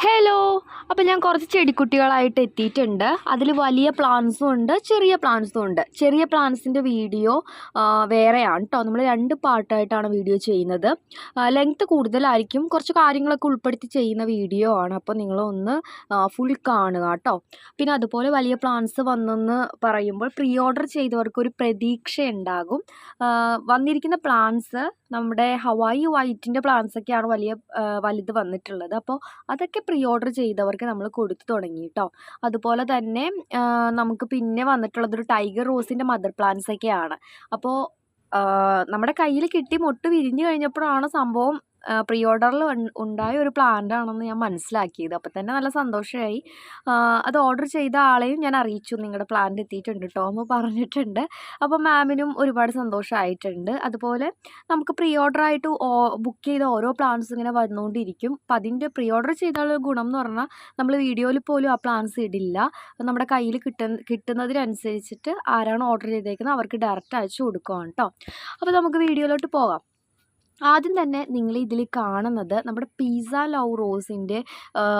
Hello അപ്പോൾ ഞാൻ കുറച്ച് ചെടിക്കുട്ടികളായിട്ട് എത്തിയിട്ടുണ്ട്. അതിൽ വലിയ പ്ലാന്റ്സും ഉണ്ട് ചെറിയ പ്ലാന്റ്സും ഉണ്ട്. ചെറിയ പ്ലാന്റ്സിന്റെ വീഡിയോ വേറെയാണ് കേട്ടോ നമ്മൾ രണ്ട് പാർട്ടായിട്ടാണ് വീഡിയോ ചെയ്യുന്നത്. ലെങ്ത്ത് കൂടുതലായിരിക്കും. കുറച്ച് കാര്യങ്ങളൊക്കെ ഉൾപ്പെടുത്തി ചെയ്യുന്ന വീഡിയോ ആണ്. അപ്പോൾ നിങ്ങളൊന്ന് ഫുൾ കാണുക കേട്ടോ പിന്നെ അതുപോലെ വലിയ പ്ലാന്റ്സ് വന്നെന്ന് പറയുമ്പോൾ പ്രീ ഓർഡർ ചെയ്തവർക്ക് ഒരു പ്രതീക്ഷ ഉണ്ടാകും. വന്നിരിക്കുന്ന പ്ലാന്റ്സ് നമ്മുടെ ഹവായി വൈറ്റിന്റെ പ്ലാന്റ്സൊക്കെയാണ് വലിയ വലുത് വന്നിട്ടുള്ളത്. അപ്പോൾ അതൊക്കെ പ്രീ ഓർഡർ ചെയ്തവർക്ക് നമ്മൾ കൊടുത്തു തുടങ്ങി കേട്ടോ അതുപോലെ തന്നെ നമുക്ക് പിന്നെ വന്നിട്ടുള്ളത് ഒരു ടൈഗർ റോസിന്റെ മദർ പ്ലാന്റ്സ് ഒക്കെയാണ്. അപ്പോൾ നമ്മുടെ കയ്യിൽ കിട്ടി മൊട്ട് വിരിഞ്ഞു കഴിഞ്ഞപ്പോഴാണ് സംഭവം പ്രീ ഓർഡറിൽ ഉണ്ടായ ഒരു പ്ലാന്റ് ആണെന്ന് ഞാൻ മനസ്സിലാക്കിയത്. അപ്പം തന്നെ നല്ല സന്തോഷമായി അത് ഓർഡർ ചെയ്ത ആളെയും ഞാൻ അറിയിച്ചു. നിങ്ങളുടെ പ്ലാന്റ് എത്തിയിട്ടുണ്ട് കേട്ടോ എന്ന് പറഞ്ഞിട്ടുണ്ട്. അപ്പോൾ മാമിനും ഒരുപാട് സന്തോഷമായിട്ടുണ്ട് അതുപോലെ നമുക്ക് പ്രീ ഓർഡർ ആയിട്ട് ബുക്ക് ചെയ്ത ഓരോ പ്ലാന്റ്സ് ഇങ്ങനെ വന്നുകൊണ്ടിരിക്കും അപ്പം അതിന്റെ പ്രീ ഓർഡർ ചെയ്താലുള്ള ഗുണം എന്ന് പറഞ്ഞാൽ നമ്മൾ വീഡിയോയിൽ പോലും ആ പ്ലാന്റ്സ് ഇടില്ല. നമ്മുടെ കയ്യിൽ കിട്ടുന്ന കിട്ടുന്നതിനനുസരിച്ചിട്ട് ആരാണ് ഓർഡർ ചെയ്തേക്കുന്നത് അവർക്ക് ഡയറക്റ്റ് അയച്ചു കൊടുക്കുകയാണ് കേട്ടോ അപ്പോൾ നമുക്ക് വീഡിയോയിലോട്ട് പോകാം. ആദ്യം തന്നെ നിങ്ങൾ ഇതിൽ കാണുന്നത് നമ്മുടെ പീസ ലവ് റോസിന്റെ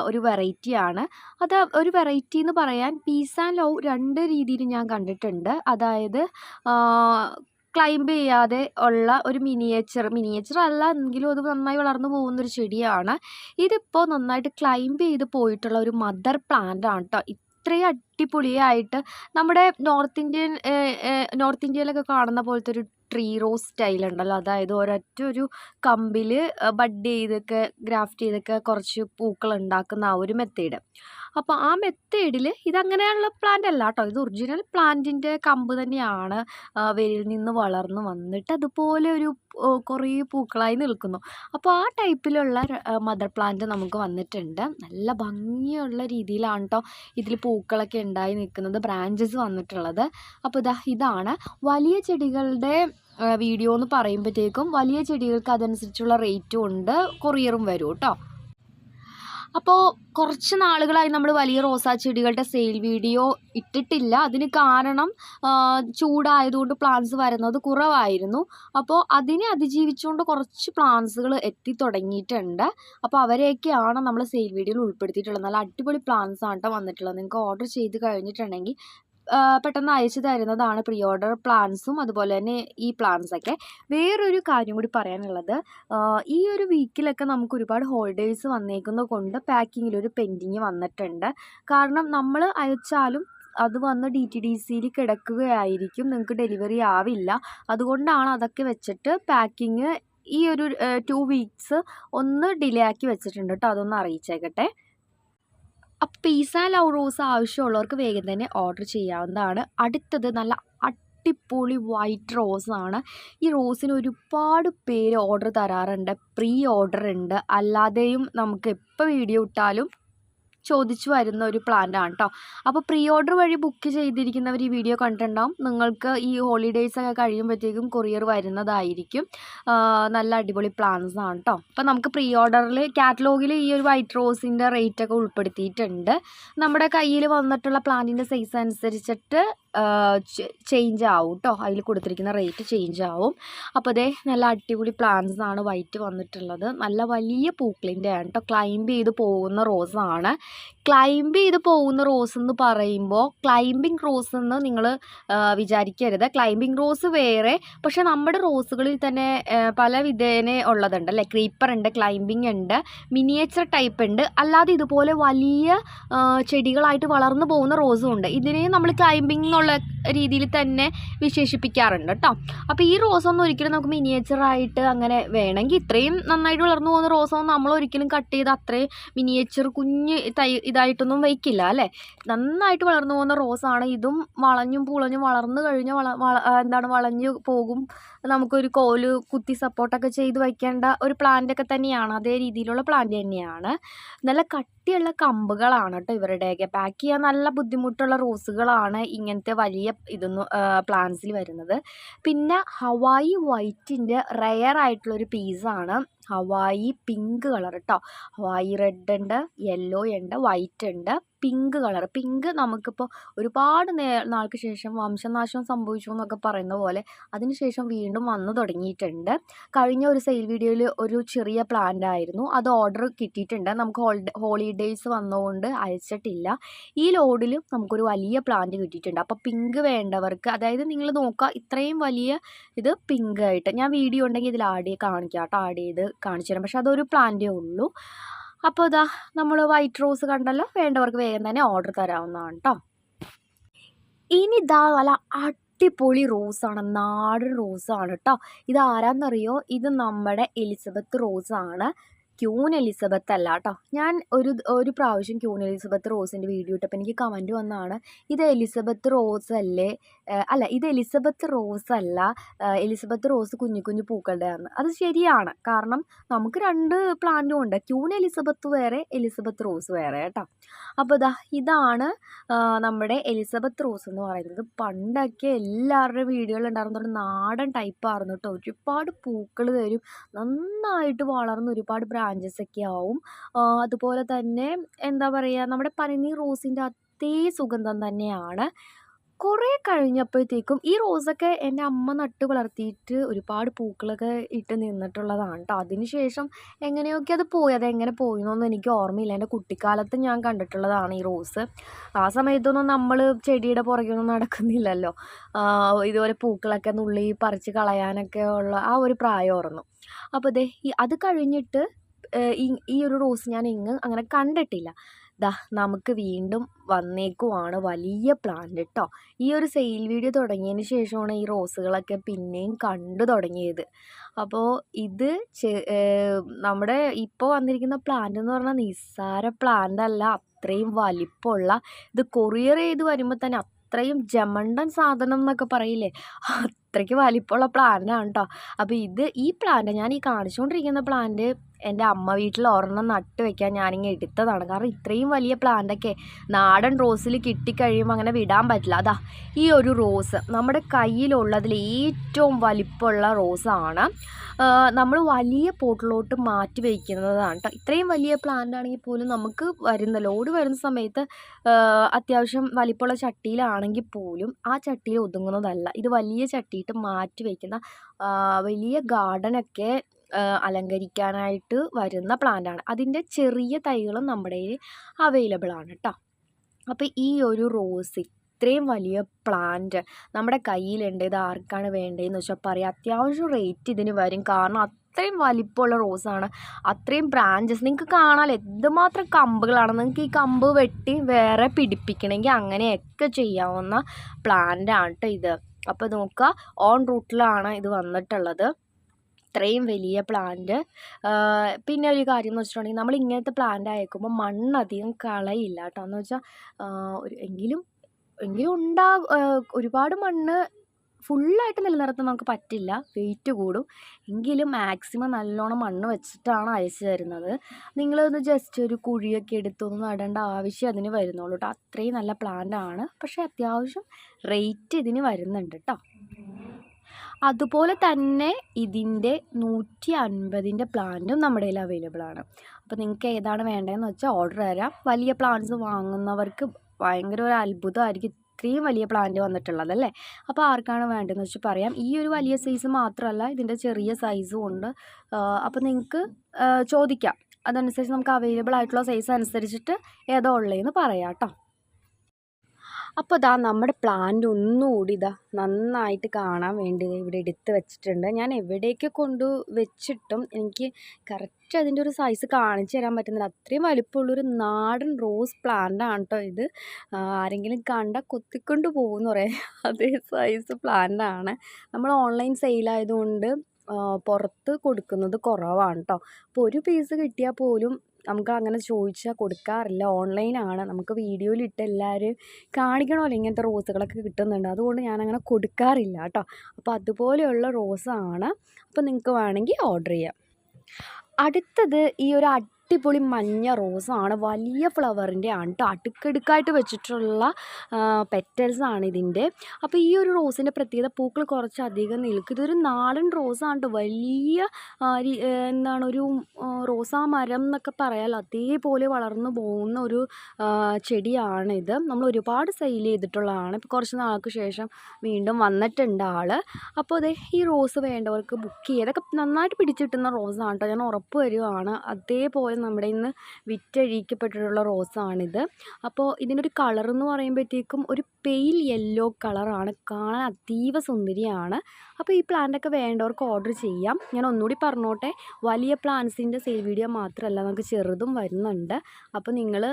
ഒരു വെറൈറ്റിയാണ് അത് ഒരു വെറൈറ്റി എന്ന് പറയാൻ പീസ ലൗ രണ്ട് രീതിയിൽ ഞാൻ കണ്ടിട്ടുണ്ട്. അതായത് ക്ലൈംബ് ചെയ്യാതെ ഉള്ള ഒരു മിനിയേച്ചർ മിനിയേച്ചർ അല്ല എങ്കിലും അത് നന്നായി വളർന്നു പോകുന്നൊരു ചെടിയാണ്. ഇതിപ്പോൾ നന്നായിട്ട് ക്ലൈംബ് ചെയ്ത് പോയിട്ടുള്ള ഒരു മദർ പ്ലാന്റ് ആണ് കേട്ടോ ഇത്രയും അടിപൊളിയായിട്ട് നമ്മുടെ നോർത്ത് ഇന്ത്യൻ നോർത്ത് ഇന്ത്യയിലൊക്കെ കാണുന്ന പോലത്തെ ഒരു ട്രീ റോസ് സ്റ്റൈൽ ഉണ്ടല്ലോ. അതായത് ഒരൊറ്റ ഒരു കമ്പിൽ ബഡ് ചെയ്തൊക്കെ ഗ്രാഫ്റ്റ് ചെയ്തൊക്കെ കുറച്ച് പൂക്കൾ ഉണ്ടാക്കുന്ന ആ ഒരു മെത്തേഡ് അപ്പോൾ ആ മെത്തേഡിൽ ഇതങ്ങനെയുള്ള പ്ലാന്റ് അല്ല കേട്ടോ ഇത് ഒറിജിനൽ പ്ലാന്റിന്റെ കമ്പ് തന്നെയാണ് വേരിൽ നിന്ന് വളർന്ന് വന്നിട്ട് അതുപോലെ ഒരു കുറേ പൂക്കളായി നിൽക്കുന്നു. അപ്പോൾ ആ ടൈപ്പിലുള്ള മദർ പ്ലാന്റ് നമുക്ക് വന്നിട്ടുണ്ട്. നല്ല ഭംഗിയുള്ള രീതിയിലാണ് കേട്ടോ ഇതിൽ പൂക്കളൊക്കെ ഉണ്ടായി നിൽക്കുന്നത് ബ്രാഞ്ചസ് വന്നിട്ടുള്ളത്. അപ്പോൾ ഇതാ ഇതാണ്. വലിയ ചെടികളുടെ വീഡിയോ എന്ന് പറയുമ്പോഴത്തേക്കും വലിയ ചെടികൾക്ക് അതനുസരിച്ചുള്ള റേറ്റും ഉണ്ട് കൊറിയറും വരും കേട്ടോ അപ്പോൾ കുറച്ച് നാളുകളായി നമ്മൾ വലിയ റോസാ ചെടികളുടെ സെയിൽ വീഡിയോ ഇട്ടിട്ടില്ല. അതിന് കാരണം ചൂടായതുകൊണ്ട് പ്ലാന്റ്സ് വരുന്നത് കുറവായിരുന്നു. അപ്പോൾ അതിനെ അതിജീവിച്ചുകൊണ്ട് കുറച്ച് പ്ലാന്റ്സുകൾ എത്തി തുടങ്ങിയിട്ടുണ്ട്. അപ്പോൾ അവരെയൊക്കെയാണ് നമ്മൾ സെയിൽ വീഡിയോയിൽ ഉൾപ്പെടുത്തിയിട്ടുള്ളത്. നല്ല അടിപൊളി പ്ലാന്റ്സ് ആണ് കേട്ടോ വന്നിട്ടുള്ളത്. നിങ്ങൾക്ക് ഓർഡർ ചെയ്ത് കഴിഞ്ഞിട്ടുണ്ടെങ്കിൽ പെട്ടെന്ന് അയച്ചു തരുന്നതാണ് പ്രീ ഓർഡർ പ്ലാൻസും അതുപോലെ തന്നെ ഈ പ്ലാൻസൊക്കെ വേറൊരു കാര്യം കൂടി പറയാനുള്ളത് ഈ ഒരു വീക്കിലൊക്കെ നമുക്ക് ഒരുപാട് ഹോളിഡേയ്സ് വന്നേക്കുന്നത് കൊണ്ട് പാക്കിങ്ങിൽ ഒരു പെൻഡിങ് വന്നിട്ടുണ്ട്. കാരണം നമ്മൾ അയച്ചാലും അത് വന്ന് ഡി ടി ഡി സിയിൽ കിടക്കുകയായിരിക്കും നിങ്ങൾക്ക് ഡെലിവറി ആവില്ല. അതുകൊണ്ടാണ് അതൊക്കെ വെച്ചിട്ട് പാക്കിങ് ഈ ഒരു ടു വീക്സ് ഒന്ന് ഡിലേ ആക്കി വെച്ചിട്ടുണ്ട് കേട്ടോ അതൊന്ന് അറിയിച്ചേക്കട്ടെ. അപ്പോൾ പീസ ലവ് റോസ് ആവശ്യമുള്ളവർക്ക് വേഗം തന്നെ ഓർഡർ ചെയ്യാവുന്നതാണ്. അടുത്തത് നല്ല അടിപൊളി വൈറ്റ് റോസാണ് ഈ റോസിന് ഒരുപാട് പേര് ഓർഡർ തരാറുണ്ട്. പ്രീ ഓർഡർ ഉണ്ട്. അല്ലാതെയും നമുക്ക് എപ്പോൾ വീഡിയോ ഇട്ടാലും ചോദിച്ചു വരുന്ന ഒരു പ്ലാന്റ് ആണ് കേട്ടോ അപ്പോൾ പ്രീ ഓർഡർ വഴി ബുക്ക് ചെയ്തിരിക്കുന്നവർ ഈ വീഡിയോ കണ്ടിട്ടുണ്ടാവും. നിങ്ങൾക്ക് ഈ ഹോളിഡേയ്സ് ഒക്കെ കഴിയുമ്പോഴത്തേക്കും കൊറിയർ വരുന്നതായിരിക്കും. നല്ല അടിപൊളി പ്ലാൻസ് ആണ് കേട്ടോ അപ്പോൾ നമുക്ക് പ്രീ ഓർഡറിൽ കാറ്റലോഗിൽ ഈ ഒരു വൈറ്റ് റോസിന്റെ റേറ്റ് ഒക്കെ ഉൾപ്പെടുത്തിയിട്ടുണ്ട്. നമ്മുടെ കയ്യിൽ വന്നിട്ടുള്ള പ്ലാന്റിന്റെ സൈസ് അനുസരിച്ചിട്ട് ചേഞ്ച് ആവും കേട്ടോ അതിൽ കൊടുത്തിരിക്കുന്ന റേറ്റ് ചേഞ്ച് ആവും അപ്പോൾ അതേ നല്ല അടിപൊളി പ്ലാന്റ്സ് ആണ് വൈറ്റ് വന്നിട്ടുള്ളത്. നല്ല വലിയ പൂക്കളിന്റെ ആണ് കേട്ടോ ക്ലൈംബ് ചെയ്ത് പോകുന്ന റോസാണ് ക്ലൈംബ് ചെയ്ത് പോകുന്ന റോസ് എന്ന് പറയുമ്പോൾ ക്ലൈംബിംഗ് റോസ് എന്ന് നിങ്ങൾ വിചാരിക്കരുത്. ക്ലൈംബിംഗ് റോസ് വേറെ പക്ഷേ നമ്മുടെ റോസുകളിൽ തന്നെ പല വിധേനെ ഉള്ളതുണ്ട് അല്ലേ? ക്രീപ്പർ ഉണ്ട് ക്ലൈംബിംഗ് ഉണ്ട് മിനിയേച്ചർ ടൈപ്പ് ഉണ്ട്. അല്ലാതെ ഇതുപോലെ വലിയ ചെടികളായിട്ട് വളർന്നു പോകുന്ന റോസും ഉണ്ട്. ഇതിനെയും നമ്മൾ ക്ലൈംബിംഗ് உள்ள രീതിയിൽ തന്നെ വിശേഷിപ്പിക്കാറുണ്ട് കേട്ടോ. അപ്പോൾ ഈ റോസൊന്നും ഒരിക്കലും നമുക്ക് മിനിയേച്ചറായിട്ട് അങ്ങനെ വേണമെങ്കിൽ ഇത്രയും നന്നായിട്ട് വളർന്നു പോകുന്ന റോസൊന്നും നമ്മൾ ഒരിക്കലും കട്ട് ചെയ്ത് അത്രയും മിനിയേച്ചർ കുഞ്ഞ് തൈ ഇതായിട്ടൊന്നും വയ്ക്കില്ല അല്ലേ? നന്നായിട്ട് വളർന്നു പോകുന്ന റോസാണ് ഇതും വളഞ്ഞും പുളഞ്ഞും വളർന്നു കഴിഞ്ഞാൽ വള എന്താണ് വളഞ്ഞു പോകും. നമുക്കൊരു കോൽ കുത്തി സപ്പോർട്ടൊക്കെ ചെയ്ത് വയ്ക്കേണ്ട ഒരു പ്ലാന്റൊക്കെ തന്നെയാണ്. അതേ രീതിയിലുള്ള പ്ലാന്റ് തന്നെയാണ്. നല്ല കട്ടിയുള്ള കമ്പുകളാണ് കേട്ടോ ഇവരുടെയൊക്കെ. പാക്ക് ചെയ്യാൻ നല്ല ബുദ്ധിമുട്ടുള്ള റോസുകളാണ് ഇങ്ങനത്തെ വലിയ ഇതൊന്നും പ്ലാൻസിൽ വരുന്നത്. പിന്നെ ഹവായി വൈറ്റിന്റെ റെയർ ആയിട്ടുള്ളൊരു പീസാണ് ഹവായി പിങ്ക് കളർ കേട്ടോ ഹവായി റെഡ് ഉണ്ട് യെല്ലോ ഉണ്ട് വൈറ്റ് ഉണ്ട്. പിങ്ക് കളർ പിങ്ക് നമുക്കിപ്പോൾ ഒരുപാട് നേ നാൾക്ക് ശേഷം വംശനാശം സംഭവിച്ചു എന്നൊക്കെ പറയുന്ന പോലെ അതിനുശേഷം വീണ്ടും വന്നു തുടങ്ങിയിട്ടുണ്ട്. കഴിഞ്ഞ ഒരു സെയിൽ വീഡിയോയിൽ ഒരു ചെറിയ പ്ലാന്റ് ആയിരുന്നു. അത് ഓർഡർ കിട്ടിയിട്ടുണ്ട്. നമുക്ക് ഹോളിഡേ ഹോളിഡേയ്സ് വന്നതുകൊണ്ട് അയച്ചിട്ടില്ല. ഈ ലോഡിലും നമുക്കൊരു വലിയ പ്ലാന്റ് കിട്ടിയിട്ടുണ്ട്. അപ്പോൾ പിങ്ക് വേണ്ടവർക്ക് അതായത് നിങ്ങൾ നോക്കുക ഇത്രയും വലിയ ഇത് പിങ്ക് ആയിട്ട്. ഞാൻ വീഡിയോ ഉണ്ടെങ്കിൽ ഇതിൽ ആഡ് കാണിക്കാം. കേട്ടോ ആഡ് ചെയ്ത് കാണിച്ചു തരാം. പക്ഷെ അതൊരു പ്ലാന്റേ ഉള്ളൂ. അപ്പോൾ ഇതാ നമ്മൾ വൈറ്റ് റോസ് കണ്ടല്ലോ വേണ്ടവർക്ക് വേഗം തന്നെ ഓർഡർ തരാവുന്നതാണ് കേട്ടോ ഇനി ഇതാ നല്ല അടിപൊളി റോസാണ് നാടൻ റോസാണ് കേട്ടോ ഇത് ആരാന്നറിയോ ഇത് നമ്മുടെ എലിസബത്ത് റോസാണ് ക്യൂൻ എലിസബത്ത് അല്ല കേട്ടോ. ഞാൻ ഒരു ഒരു പ്രാവശ്യം ക്യൂൻ എലിസബത്ത് റോസിന്റെ വീഡിയോ ഇട്ടപ്പോൾ എനിക്ക് കമന്റ് വന്നതാണ്. ഇത് എലിസബത്ത് റോസ് അല്ലേ? അല്ല ഇത് എലിസബത്ത് റോസ് അല്ല എലിസബത്ത് റോസ് കുഞ്ഞു കുഞ്ഞു പൂക്കളുടെയാണ് അത് ശരിയാണ്. കാരണം നമുക്ക് രണ്ട് പ്ലാന്റും ഉണ്ട്. ക്യൂൻ എലിസബത്ത് വേറെ എലിസബത്ത് റോസ് വേറെ കേട്ടോ. അപ്പോൾ ഇതാ ഇതാണ് നമ്മുടെ എലിസബത്ത് റോസ് എന്ന് പറയുന്നത്. പണ്ടൊക്കെ എല്ലാവരുടെയും ഉണ്ടായിരുന്നു നാടൻ ടൈപ്പ് ആയിരുന്നു കേട്ടോ. ഒരുപാട് പൂക്കൾ തരും. നന്നായിട്ട് വളർന്ന് ഒരുപാട് ബ്രാഞ്ചസ് ഒക്കെ ആവും. അതുപോലെ തന്നെ എന്താ പറയുക നമ്മുടെ പനിനി റോസിന്റെ അതേ സുഗന്ധം തന്നെയാണ്. കുറേ കഴിഞ്ഞപ്പോഴത്തേക്കും ഈ റോസൊക്കെ എന്റെ അമ്മ നട്ട് വളർത്തിയിട്ട് ഒരുപാട് പൂക്കളൊക്കെ ഇട്ട് നിന്നിട്ടുള്ളതാണ് കേട്ടോ അതിന് ശേഷം എങ്ങനെയൊക്കെ അത് പോയി അതെങ്ങനെ പോയി എന്നൊന്നും എനിക്ക് ഓർമ്മയില്ല. എന്റെ കുട്ടിക്കാലത്ത് ഞാൻ കണ്ടിട്ടുള്ളതാണ് ഈ റോസ്. ആ സമയത്തൊന്നും നമ്മൾ ചെടിയുടെ പുറകെയൊന്നും നടക്കുന്നില്ലല്ലോ. ഇതുപോലെ പൂക്കളൊക്കെ നുള്ളി പറിച്ച് കളയാനൊക്കെ ഉള്ള ആ ഒരു പ്രായം ഓർന്നു അപ്പോൾ ദേ അത് കഴിഞ്ഞിട്ട് ഈ ഒരു റോസ് ഞാൻ എങ്ങും അങ്ങനെ കണ്ടിട്ടില്ല. ദാ നമുക്ക് വീണ്ടും വന്നേക്കുവാണ് വലിയ പ്ലാൻ കേട്ടോ ഈ ഒരു സെയിൽ വീഡിയോ തുടങ്ങിയതിന് ശേഷമാണ് ഈ റോസുകളൊക്കെ പിന്നെയും കണ്ടു തുടങ്ങിയത്. അപ്പോൾ ഇത് നമ്മുടെ ഇപ്പോൾ വന്നിരിക്കുന്ന പ്ലാന്റ് എന്ന് പറഞ്ഞാൽ നിസ്സാര പ്ലാന്റ് അല്ല അത്രയും വലിപ്പമുള്ള ഇത് കൊറിയർ ചെയ്ത് വരുമ്പോൾ തന്നെ അത്രയും ജമണ്ടൻ സാധനം എന്നൊക്കെ പറയില്ലേ? അത്രയ്ക്ക് വലിപ്പമുള്ള പ്ലാന്റാണ് കേട്ടോ അപ്പോൾ ഇത് ഈ പ്ലാന്റ് ഞാൻ ഈ കാണിച്ചുകൊണ്ടിരിക്കുന്ന പ്ലാന്റ് എന്റെ അമ്മ വീട്ടിൽ ഒരെണ്ണം നട്ട് വെക്കാൻ ഞാനിങ്ങനെ എടുത്തതാണ്. കാരണം ഇത്രയും വലിയ പ്ലാന്റൊക്കെ നാടൻ റോസിൽ കിട്ടിക്കഴിയുമ്പോൾ അങ്ങനെ വിടാൻ പറ്റില്ല. അതാ ഈ ഒരു റോസ് നമ്മുടെ കയ്യിലുള്ളതിൽ ഏറ്റവും വലിപ്പമുള്ള റോസാണ് നമ്മൾ വലിയ പോട്ടിലോട്ട് മാറ്റി വയ്ക്കുന്നതാണ് കേട്ടോ ഇത്രയും വലിയ പ്ലാന്റ് ആണെങ്കിൽ പോലും നമുക്ക് വരുന്ന ലോഡ് വരുന്ന സമയത്ത് അത്യാവശ്യം വലിപ്പമുള്ള ചട്ടിയിലാണെങ്കിൽ പോലും ആ ചട്ടിയിൽ ഒതുങ്ങുന്നതല്ല. ഇത് വലിയ ചട്ടിയിട്ട് മാറ്റി വയ്ക്കുന്ന വലിയ ഗാർഡനൊക്കെ അലങ്കരിക്കാനായിട്ട് വരുന്ന പ്ലാന്റാണ് അതിന്റെ ചെറിയ തൈകളും നമ്മുടെ കയ്യിൽ അവൈലബിൾ ആണ് കേട്ടോ അപ്പോൾ ഈ ഒരു റോസ് ഇത്രയും വലിയ പ്ലാന്റ് നമ്മുടെ കയ്യിലുണ്ട്. ഇത് ആർക്കാണ് വേണ്ടതെന്ന് വെച്ചാൽ പറയാം. അത്യാവശ്യം റേറ്റ് ഇതിന് വരും. കാരണം അത്രയും വലിപ്പമുള്ള റോസാണ് അത്രയും ബ്രാഞ്ചസ് നിങ്ങൾക്ക് കാണാമല്ലോ എന്തുമാത്രം കമ്പുകളാണ്. നിങ്ങൾക്ക് ഈ കമ്പ് വെട്ടി വേറെ പിടിപ്പിക്കണമെങ്കിൽ അങ്ങനെയൊക്കെ ചെയ്യാവുന്ന പ്ലാന്റ് ആണ് കേട്ടോ ഇത്. അപ്പോൾ നോക്കുക ഓൺ റൂട്ടിലാണ് ഇത് വന്നിട്ടുള്ളത്. ഇത്രയും വലിയ പ്ലാന്റ്. പിന്നെ ഒരു കാര്യം എന്ന് വെച്ചിട്ടുണ്ടെങ്കിൽ നമ്മൾ ഇങ്ങനത്തെ പ്ലാന്റ് അയക്കുമ്പോൾ മണ്ണ് അധികം കളയില്ല കേട്ടോ. എന്ന് വെച്ചാൽ ഒരു എങ്കിലും എങ്കിലും ഉണ്ടാ ഒരുപാട് മണ്ണ് ഫുള്ളായിട്ട് നിലനിർത്താൻ നമുക്ക് പറ്റില്ല. വെയിറ്റ് കൂടും. എങ്കിലും മാക്സിമം നല്ലോണം മണ്ണ് വെച്ചിട്ടാണ് അയച്ചു തരുന്നത് നിങ്ങളൊന്ന് ജസ്റ്റ് ഒരു കുഴിയൊക്കെ എടുത്തൊന്ന് നടേണ്ട ആവശ്യം അതിന് വരുന്നുള്ളൂ കേട്ടോ. അത്രയും നല്ല പ്ലാന്റ് ആണ്. പക്ഷേ അത്യാവശ്യം റേറ്റ് ഇതിന് വരുന്നുണ്ട് കേട്ടോ. അതുപോലെ തന്നെ ഇതിന്റെ നൂറ്റി അൻപതിന്റെ പ്ലാന്റും നമ്മുടെ കയ്യിൽ അവൈലബിൾ ആണ്. അപ്പോൾ നിങ്ങൾക്ക് ഏതാണ് വേണ്ടതെന്ന് വെച്ചാൽ ഓർഡർ തരാം. വലിയ പ്ലാന്റ്സ് വാങ്ങുന്നവർക്ക് ഭയങ്കര ഒരു അത്ഭുതമായിരിക്കും. ഇത്രയും വലിയ പ്ലാന്റ് വന്നിട്ടുള്ളത് അല്ലേ? അപ്പോൾ ആർക്കാണ് വേണ്ടതെന്ന് വെച്ചാൽ പറയാം. ഈ ഒരു വലിയ സൈസ് മാത്രമല്ല ഇതിന്റെ ചെറിയ സൈസും ഉണ്ട്. അപ്പോൾ നിങ്ങൾക്ക് ചോദിക്കാം. അതനുസരിച്ച് നമുക്ക് അവൈലബിൾ ആയിട്ടുള്ള സൈസ് അനുസരിച്ചിട്ട് ഏതാ ഉള്ളതെന്ന് പറയാം കേട്ടോ. അപ്പോൾ ഇതാ നമ്മുടെ പ്ലാന്റ് ഒന്നുകൂടി ഇതാ നന്നായിട്ട് കാണാൻ വേണ്ടി ഇവിടെ എടുത്ത് വെച്ചിട്ടുണ്ട്. ഞാൻ എവിടേക്ക് കൊണ്ടു വെച്ചിട്ടും എനിക്ക് കറക്റ്റ് അതിന്റെ ഒരു സൈസ് കാണിച്ചു തരാൻ പറ്റുന്നില്ല. അത്രയും വലിപ്പമുള്ളൊരു നാടൻ റോസ് പ്ലാന്റ് ആണ് കേട്ടോ ഇത്. ആരെങ്കിലും കണ്ടാൽ കൊത്തിക്കൊണ്ട് പോകുമെന്ന് പറയാം. അതേ സൈസ് പ്ലാന്റ് ആണ്. നമ്മൾ ഓൺലൈൻ സെയിലായതുകൊണ്ട് പുറത്ത് കൊടുക്കുന്നത് കുറവാണ് കേട്ടോ അപ്പോൾ ഒരു പീസ് കിട്ടിയാൽ പോലും നമുക്ക് അങ്ങനെ ചോദിച്ചാൽ കൊടുക്കാറില്ല. ഓൺലൈനാണ്. നമുക്ക് വീഡിയോയിലിട്ട് എല്ലാവരും കാണിക്കണമല്ലോ ഇങ്ങനത്തെ റോസുകളൊക്കെ കിട്ടുന്നുണ്ട്. അതുകൊണ്ട് ഞാനങ്ങനെ കൊടുക്കാറില്ല കേട്ടോ. അപ്പോൾ അതുപോലെയുള്ള റോസാണ്. അപ്പോൾ നിങ്ങൾക്ക് വേണമെങ്കിൽ ഓർഡർ ചെയ്യാം. അടുത്തത് ഈ ഒരു അടിപൊളി മഞ്ഞ റോസാണ്. വലിയ ഫ്ലവറിന്റെ ആണ് കേട്ടോ അടുക്കടുക്കായിട്ട് വെച്ചിട്ടുള്ള പെറ്റൽസാണ് ഇതിന്റെ. അപ്പോൾ ഈ ഒരു റോസിന്റെ പ്രത്യേകത പൂക്കൾ കുറച്ചധികം നിൽക്കും. ഇതൊരു നാടൻ റോസാണ് കേട്ടോ വലിയ എന്താണ് ഒരു റോസാ മരം എന്നൊക്കെ പറയാൽ അതേപോലെ വളർന്നു പോകുന്ന ഒരു ചെടിയാണിത്. നമ്മൾ ഒരുപാട് സെയിൽ ചെയ്തിട്ടുള്ളതാണ്. ഇപ്പോൾ കുറച്ച് നാൾക്ക് ശേഷം വീണ്ടും വന്നിട്ടുണ്ട് ആൾ അപ്പോൾ അതെ ഈ റോസ് വേണ്ടവർക്ക് ബുക്ക് ചെയ്യുക ഇതൊക്കെ നന്നായിട്ട് പിടിച്ചിട്ടുന്ന റോസാണ് കേട്ടോ ഞാൻ ഉറപ്പ് വരുവാണ് അതേപോലെ നമ്മുടെ ഇന്ന് വിറ്റഴിക്കപ്പെട്ടിട്ടുള്ള റോസാണിത്. അപ്പോൾ ഇതിന്റെ ഒരു കളർ എന്ന് പറയുമ്പോഴത്തേക്കും ഒരു പെയിൽ യെല്ലോ കളറാണ്. കാണാൻ അതീവ സുന്ദരിയാണ്. അപ്പോൾ ഈ പ്ലാന്റൊക്കെ വേണ്ടവർക്ക് ഓർഡർ ചെയ്യാം. ഞാൻ ഒന്നുകൂടി പറഞ്ഞോട്ടെ വലിയ പ്ലാന്റ്സിന്റെ സെയിൽ വീഡിയോ മാത്രമല്ല നമുക്ക് ചെറുതും വരുന്നുണ്ട്. അപ്പോൾ നിങ്ങൾ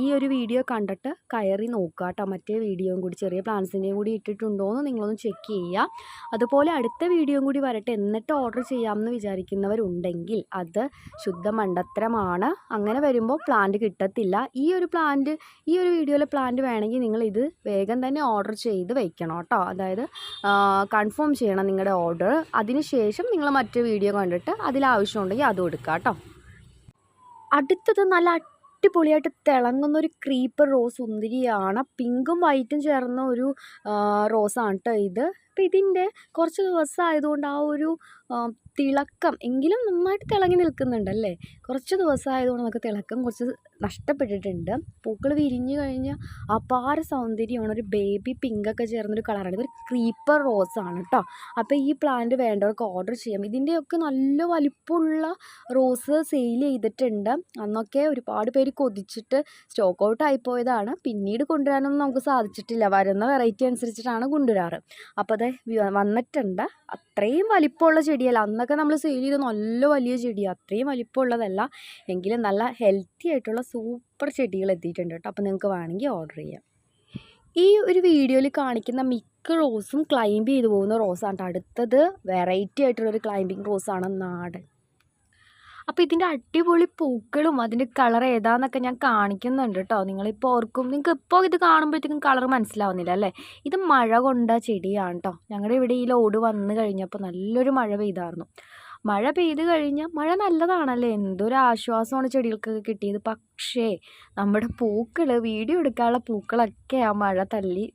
ഈ ഒരു വീഡിയോ കണ്ടിട്ട് കയറി നോക്കുക കേട്ടോ മറ്റേ വീഡിയോയും കൂടി ചെറിയ പ്ലാൻസിന്റെയും കൂടി ഇട്ടിട്ടുണ്ടോ എന്ന് നിങ്ങളൊന്ന് ചെക്ക് ചെയ്യുക അതുപോലെ അടുത്ത വീഡിയോയും കൂടി വരട്ടെ. എന്നിട്ട് ഓർഡർ ചെയ്യാമെന്ന് വിചാരിക്കുന്നവരുണ്ടെങ്കിൽ അത് ശുദ്ധ മണ്ടത്തരമാണ് അങ്ങനെ വരുമ്പോൾ പ്ലാന്റ് കിട്ടത്തില്ല. ഈ ഒരു പ്ലാന്റ് ഈ ഒരു വീഡിയോയിലെ പ്ലാന്റ് വേണമെങ്കിൽ നിങ്ങൾ ഇത് വേഗം തന്നെ ഓർഡർ ചെയ്ത് വയ്ക്കണം കേട്ടോ. അതായത് കൺഫേം ചെയ്യണം നിങ്ങളുടെ ഓർഡർ അതിനുശേഷം നിങ്ങൾ മറ്റു വീഡിയോ കണ്ടിട്ട് അതിലാവശ്യമുണ്ടെങ്കിൽ അതും എടുക്കുക കേട്ടോ. അടുത്തത് നല്ല അടിപൊളിയായിട്ട് തിളങ്ങുന്ന ഒരു ക്രീപ്പർ റോസ് സുന്ദരിയാണ് പിങ്കും വൈറ്റും ചേർന്ന ഒരു റോസാണ് കേട്ടോ ഇത്. അപ്പോൾ ഇതിന്റെ കുറച്ച് ദിവസം ആയതുകൊണ്ട് ആ ഒരു തിളക്കം എങ്കിലും നന്നായിട്ട് തിളങ്ങി നിൽക്കുന്നുണ്ടല്ലേ കുറച്ച് ദിവസം ആയതുകൊണ്ട് നമുക്ക് തിളക്കം കുറച്ച് നഷ്ടപ്പെട്ടിട്ടുണ്ട്. പൂക്കൾ വിരിഞ്ഞു കഴിഞ്ഞാൽ അപാര സൗന്ദര്യമാണ്. ഒരു ബേബി പിങ്കൊക്കെ ചേർന്നൊരു കളറാണ് ഇതൊരു ക്രീപ്പർ റോസാണ് കേട്ടോ അപ്പോൾ ഈ പ്ലാന്റ് വേണ്ടവർക്ക് ഓർഡർ ചെയ്യാം. ഇതിന്റെയൊക്കെ നല്ല വലിപ്പമുള്ള റോസ് സെയിൽ ചെയ്തിട്ടുണ്ട്. അന്നൊക്കെ ഒരുപാട് പേര് കൊതിച്ചിട്ട് സ്റ്റോക്ക് ഔട്ട് ആയിപ്പോയതാണ് പിന്നീട് കൊണ്ടുവരാനൊന്നും നമുക്ക് സാധിച്ചിട്ടില്ല. വരുന്ന വെറൈറ്റി അനുസരിച്ചിട്ടാണ് കൊണ്ടുവരാറ്. അപ്പോൾ അത് വന്നിട്ടുണ്ട്. അത്രയും വലിപ്പമുള്ള ചെടിയല്ല. അന്നൊക്കെ നമ്മൾ സെയിൽ ചെയ്ത നല്ല വലിയ ചെടിയാണ് അത്രയും വലിപ്പമുള്ളതല്ല. എങ്കിലും നല്ല ഹെൽത്തി ആയിട്ടുള്ള സൂപ്പർ ചെടികൾ എത്തിയിട്ടുണ്ട് കേട്ടോ. അപ്പോൾ നിങ്ങൾക്ക് വേണമെങ്കിൽ ഓർഡർ ചെയ്യാം. ഈ ഒരു വീഡിയോയിൽ കാണിക്കുന്ന മിക്ക റോസും ക്ലൈംബ് ചെയ്തു പോകുന്ന റോസാണ്. അടുത്തത് വെറൈറ്റി ആയിട്ടുള്ളൊരു ക്ലൈംബിങ് റോസാണ് നാടൻ. അപ്പോൾ ഇതിന്റെ അടിപൊളി പൂക്കളും അതിന്റെ കളർ ഏതാന്നൊക്കെ ഞാൻ കാണിക്കുന്നുണ്ട് കേട്ടോ നിങ്ങളിപ്പോൾ ഓർക്കും. നിങ്ങൾക്ക് ഇപ്പോൾ ഇത് കാണുമ്പോഴത്തേക്കും കളർ മനസ്സിലാവുന്നില്ല അല്ലേ? ഇത് മഴ കൊണ്ട ചെടിയാണ് കേട്ടോ ഞങ്ങളുടെ ഇവിടെ ഈ ലോഡ് വന്നു കഴിഞ്ഞപ്പോൾ നല്ലൊരു മഴ പെയ്തായിരുന്നു മഴ പെയ്ത് കഴിഞ്ഞാൽ മഴ നല്ലതാണല്ലേ? എന്തൊരു ആശ്വാസമാണ് ചെടികൾക്കൊക്കെ കിട്ടിയത്. പക്ഷേ നമ്മുടെ പൂക്കൾ വീഡിയോ എടുക്കാനുള്ള പൂക്കളൊക്കെ ആ മഴ തല്ലി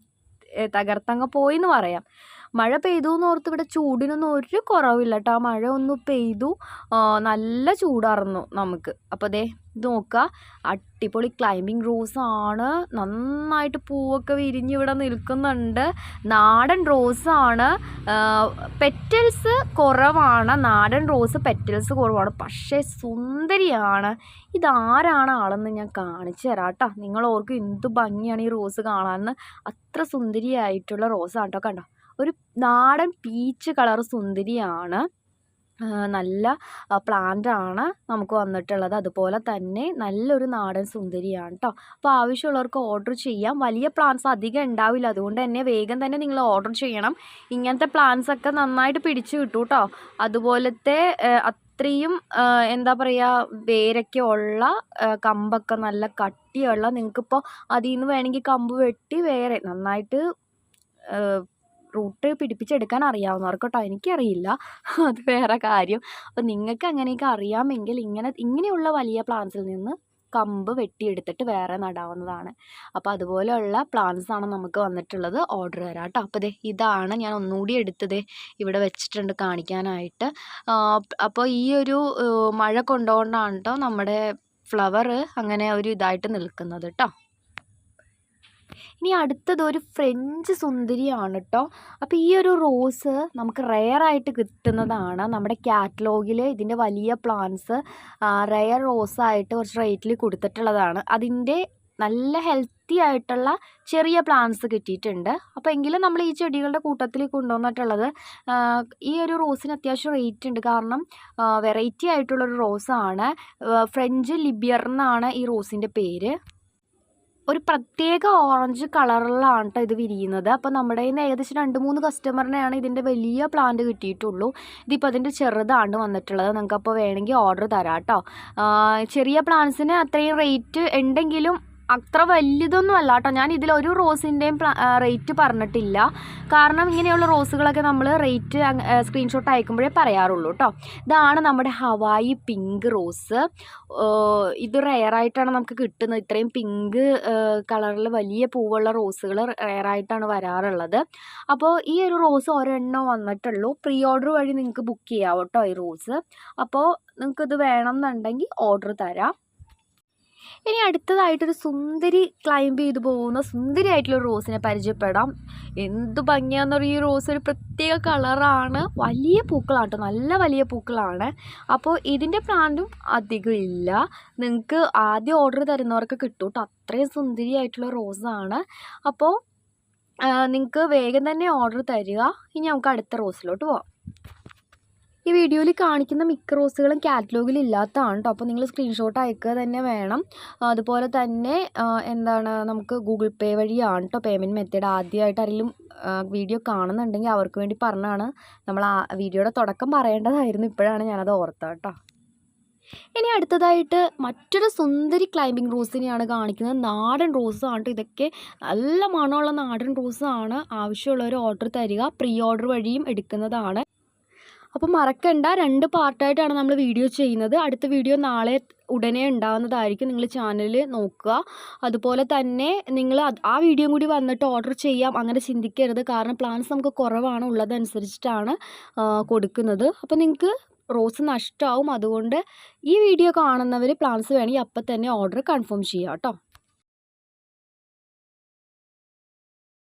തകർത്തങ്ങ് പോയി എന്ന് പറയാം. മഴ പെയ്തു എന്ന് ഓർത്ത് ഇവിടെ ചൂടിനൊന്നും ഒരു കുറവില്ല കേട്ടോ മഴ ഒന്ന് പെയ്തു. നല്ല ചൂടായിരുന്നു നമുക്ക്. അപ്പോൾ ദേ ഇത് നോക്കുക അടിപൊളി ക്ലൈമ്പിംഗ് റോസ് ആണ്. നന്നായിട്ട് പൂവൊക്കെ വിരിഞ്ഞ് ഇവിടെ നിൽക്കുന്നുണ്ട്. നാടൻ റോസ് ആണ്. പെറ്റൽസ് കുറവാണ്. നാടൻ റോസ് പെറ്റൽസ് കുറവാണ്. പക്ഷേ സുന്ദരിയാണ്. ഇതാരാണ് ആളെന്ന് ഞാൻ കാണിച്ചു തരാം കേട്ടോ നിങ്ങൾ ഓർക്കും എന്ത് ഭംഗിയാണ് ഈ റോസ് കാണാമെന്ന് അത്ര സുന്ദരിയായിട്ടുള്ള റോസാണ് കേട്ടോ കണ്ടോ? നാടൻ പീച്ച് കളർ സുന്ദരിയാണ്. നല്ല പ്ലാന്റ് ആണ് നമുക്ക് വന്നിട്ടുള്ളത്. അതുപോലെ തന്നെ നല്ലൊരു നാടൻ സുന്ദരിയാണ് കേട്ടോ അപ്പോൾ ആവശ്യമുള്ളവർക്ക് ഓർഡർ ചെയ്യാം. വലിയ പ്ലാന്റ്സ് അധികം ഉണ്ടാവില്ല. അതുകൊണ്ട് തന്നെ വേഗം തന്നെ നിങ്ങൾ ഓർഡർ ചെയ്യണം. ഇങ്ങനത്തെ പ്ലാന്റ്സ് ഒക്കെ നന്നായിട്ട് പിടിച്ചു കിട്ടും കേട്ടോ അതുപോലത്തെ അത്രയും എന്താ പറയുക വേരൊക്കെ ഉള്ള കമ്പൊക്കെ നല്ല കട്ടിയുള്ള നിങ്ങൾക്കിപ്പോൾ അതിൽ നിന്ന് വേണമെങ്കിൽ കമ്പ് വെട്ടി വേറെ നന്നായിട്ട് റൂട്ട് പിടിപ്പിച്ചെടുക്കാൻ അറിയാവുന്നവർക്ക് കേട്ടോ എനിക്കറിയില്ല. അത് വേറെ കാര്യം. അപ്പോൾ നിങ്ങൾക്ക് അങ്ങനെയൊക്കെ അറിയാമെങ്കിൽ ഇങ്ങനെ ഇങ്ങനെയുള്ള വലിയ പ്ലാന്റ്സിൽ നിന്ന് കമ്പ് വെട്ടിയെടുത്തിട്ട് വേറെ നടാവുന്നതാണ്. അപ്പോൾ അതുപോലെയുള്ള പ്ലാന്റ്സ് ആണ് നമുക്ക് വന്നിട്ടുള്ളത് ഓർഡർ തരാം കേട്ടോ. അപ്പോൾ ദേ ഇതാണ് ഞാൻ ഒന്നുകൂടി എടുത്തത്. ഇവിടെ വെച്ചിട്ടുണ്ട് കാണിക്കാനായിട്ട്. അപ്പോൾ ഈ ഒരു മഴ കൊണ്ടുകൊണ്ടാണ് കേട്ടോ നമ്മുടെ ഫ്ലവർ അങ്ങനെ ഒരു ഇതായിട്ട് നിൽക്കുന്നത് കേട്ടോ ഇനി അടുത്തത് ഒരു ഫ്രഞ്ച് സുന്ദരിയാണ് കേട്ടോ അപ്പോൾ ഈ ഒരു റോസ് നമുക്ക് റെയർ ആയിട്ട് കിട്ടുന്നതാണ് നമ്മുടെ കാറ്റലോഗിൽ. ഇതിന്റെ വലിയ പ്ലാന്റ്സ് റെയർ റോസായിട്ട് കുറച്ച് റേറ്റിൽ കൊടുത്തിട്ടുള്ളതാണ്. അതിന്റെ നല്ല ഹെൽത്തി ആയിട്ടുള്ള ചെറിയ പ്ലാന്റ്സ് കിട്ടിയിട്ടുണ്ട്. അപ്പോൾ എങ്കിലും നമ്മൾ ഈ ചെടികളുടെ കൂട്ടത്തിൽ കൊണ്ടുവന്നിട്ടുള്ളത് ഈ ഒരു റോസിന് അത്യാവശ്യം റേറ്റ് ഉണ്ട്. കാരണം വെറൈറ്റി ആയിട്ടുള്ളൊരു റോസാണ് ഫ്രഞ്ച് ലിബിയർ എന്നാണ് ഈ റോസിന്റെ പേര്. ഒരു പ്രത്യേക ഓറഞ്ച് കളറിലാണ് കേട്ടോ ഇത് വിരിയുന്നത്. അപ്പോൾ നമ്മുടെ കയ്യിൽ നിന്ന് ഏകദേശം രണ്ട് മൂന്ന് കസ്റ്റമറിനെയാണ് ഇതിന്റെ വലിയ പ്ലാന്റ് കിട്ടിയിട്ടുള്ളൂ. ഇതിപ്പോൾ അതിന്റെ ചെറുതാണ് വന്നിട്ടുള്ളത്. നിങ്ങൾക്ക് അപ്പോൾ വേണമെങ്കിൽ ഓർഡർ തരാം കേട്ടോ ചെറിയ പ്ലാന്റ്സിന് അത്രയും റേറ്റ് ഉണ്ടെങ്കിലും അത്ര വലിയതൊന്നും അല്ല കേട്ടോ. ഞാൻ ഇതിൽ ഒരു റോസിന്റെയും റേറ്റ് പറഞ്ഞിട്ടില്ല. കാരണം ഇങ്ങനെയുള്ള റോസുകളൊക്കെ നമ്മൾ റേറ്റ് സ്ക്രീൻഷോട്ട് അയക്കുമ്പോഴേ പറയാറുള്ളൂ കേട്ടോ. ഇതാണ് നമ്മുടെ ഹവായി പിങ്ക് റോസ് ഇത് റെയറായിട്ടാണ് നമുക്ക് കിട്ടുന്നത്. ഇത്രയും പിങ്ക് കളറിൽ വലിയ പൂവുള്ള റോസുകൾ റെയറായിട്ടാണ് വരാറുള്ളത്. അപ്പോൾ ഈ ഒരു റോസ് ഒരെണ്ണം വന്നിട്ടുള്ളൂ. പ്രീ ഓർഡർ വഴി നിങ്ങൾക്ക് ബുക്ക് ചെയ്യാം കേട്ടോ ഈ റോസ് അപ്പോൾ നിങ്ങൾക്കിത് വേണം എന്നുണ്ടെങ്കിൽ ഓർഡർ തരാം. ഇനി അടുത്തതായിട്ടൊരു സുന്ദരി ക്ലൈംബ് ചെയ്തു പോകുന്ന സുന്ദരിയായിട്ടുള്ള റോസിനെ പരിചയപ്പെടാം. എന്ത് പറയുക ഈ റോസ് ഒരു പ്രത്യേക കളറാണ് വലിയ പൂക്കളാണ് കേട്ടോ നല്ല വലിയ പൂക്കളാണ്. അപ്പോൾ ഇതിന്റെ പ്ലാന്റും അധികം ഇല്ല. നിങ്ങൾക്ക് ആദ്യം ഓർഡർ തരുന്നവർക്ക് കിട്ടും കേട്ടോ അത്രയും സുന്ദരിയായിട്ടുള്ള റോസാണ് അപ്പോൾ നിങ്ങൾക്ക് വേഗം തന്നെ ഓർഡർ തരിക. ഇനി നമുക്ക് അടുത്ത റോസിലോട്ട് പോവാം. ഈ വീഡിയോയിൽ കാണിക്കുന്ന മിക്ക റോസുകളും കാറ്റലോഗിൽ ഇല്ലാത്തതാണ് കേട്ടോ അപ്പോൾ നിങ്ങൾ സ്ക്രീൻഷോട്ട് അയക്കുക തന്നെ വേണം. അതുപോലെ തന്നെ എന്താണ് നമുക്ക് ഗൂഗിൾ പേ വഴിയാണ് കേട്ടോ പേയ്മെന്റ് മെത്തേഡ് ആദ്യമായിട്ട് ആരെങ്കിലും വീഡിയോ കാണുന്നുണ്ടെങ്കിൽ അവർക്ക് വേണ്ടി പറഞ്ഞാണ് നമ്മൾ ആ വീഡിയോയുടെ തുടക്കം പറയേണ്ടതായിരുന്നു. ഇപ്പോഴാണ് ഞാനത് ഓർത്തത് കേട്ടോ ഇനി അടുത്തതായിട്ട് മറ്റൊരു സുന്ദരി ക്ലൈമ്പിംഗ് റോസിനെയാണ് കാണിക്കുന്നത്. നാടൻ റോസാണ് കേട്ടോ ഇതൊക്കെ. നല്ല മണമുള്ള നാടൻ റോസാണ് ആവശ്യമുള്ളവർ ഓർഡർ തരിക. പ്രീ ഓർഡർ വഴിയും എടുക്കുന്നതാണ്. അപ്പോൾ മറക്കണ്ട രണ്ട് പാർട്ടായിട്ടാണ് നമ്മൾ വീഡിയോ ചെയ്യുന്നത്. അടുത്ത വീഡിയോ നാളെ ഉടനെ ഉണ്ടാവുന്നതായിരിക്കും. നിങ്ങൾ ചാനലിൽ നോക്കുക. അതുപോലെ തന്നെ നിങ്ങൾ ആ വീഡിയോ കൂടി വന്നിട്ട് ഓർഡർ ചെയ്യാം. അങ്ങനെ ചിന്തിക്കരുത്. കാരണം പ്ലാൻസ് നമുക്ക് കുറവാണ്. ഉള്ളതനുസരിച്ചിട്ടാണ് കൊടുക്കുന്നത്. അപ്പോൾ നിങ്ങൾക്ക് റോസ് നഷ്ടമാവും അതുകൊണ്ട് ഈ വീഡിയോ കാണുന്നവർ പ്ലാൻസ് വേണമെങ്കിൽ അപ്പം തന്നെ ഓർഡർ കൺഫേം ചെയ്യാം കേട്ടോ.